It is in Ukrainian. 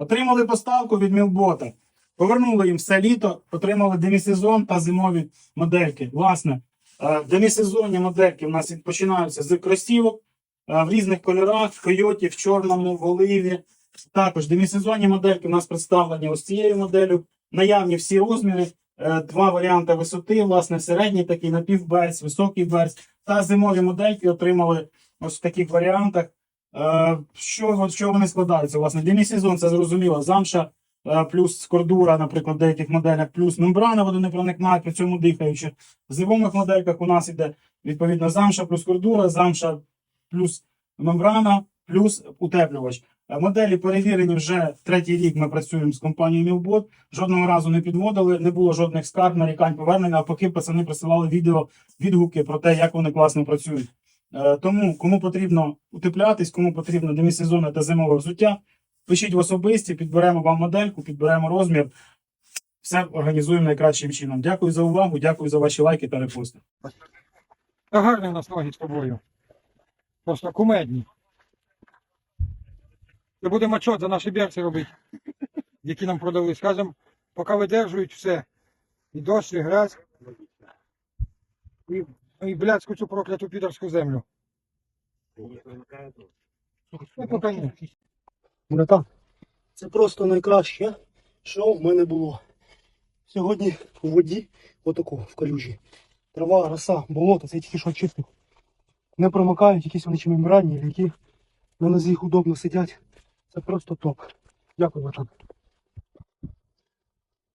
Отримали поставку від Мілбота. Повернули їм все літо, отримали демісезон та зимові модельки. Власне, е, демісезонні модельки у нас починаються з кросівок е, в різних кольорах: в койоті, в чорному, в оливі. Також демісезонні модельки у нас представлені ось цією моделлю. Наявні всі розміри, е, два варіанти висоти, власне, середній такий напівберць, високий берць. Та зимові модельки отримали ось в таких варіантах. Е, Що, що вони складаються? Власне, демісезон це зрозуміло, замша е, плюс кордура, наприклад, в деяких моделях, плюс мембрана водонепроникна, при цьому дихаючи. В зимових модельках у нас іде відповідно замша плюс кордура, замша плюс мембрана, плюс утеплювач. Е, Моделі перевірені вже третій рік. Ми працюємо з компанією Мілбот. Жодного разу не підводили, не було жодних скарг, нарікань, повернення. А поки пацани присилали відео, відгуки про те, як вони класно працюють. Е, Тому кому потрібно утеплятись, кому потрібно демісезонне та зимове взуття, пишіть в особисті, підберемо вам модельку, підберемо розмір. Все організуємо найкращим чином. Дякую за увагу, дякую за ваші лайки та репости. Та гарні у нас ноги з тобою. Просто кумедні. Ми будемо отчет за наші берці робити, які нам продали. Скажемо, поки видержують все. І дощ, і грязь. І, і блядську цю прокляту підерську землю. Ну. Братан, це просто найкраще, що в мене було. Сьогодні у воді, отаку, в калюжі. Трава, роса, болото, це я тільки що чистив. Не промокають, якісь вони чи мембранні, які на нозі удобно сидять. Це просто топ. Дякую, братан.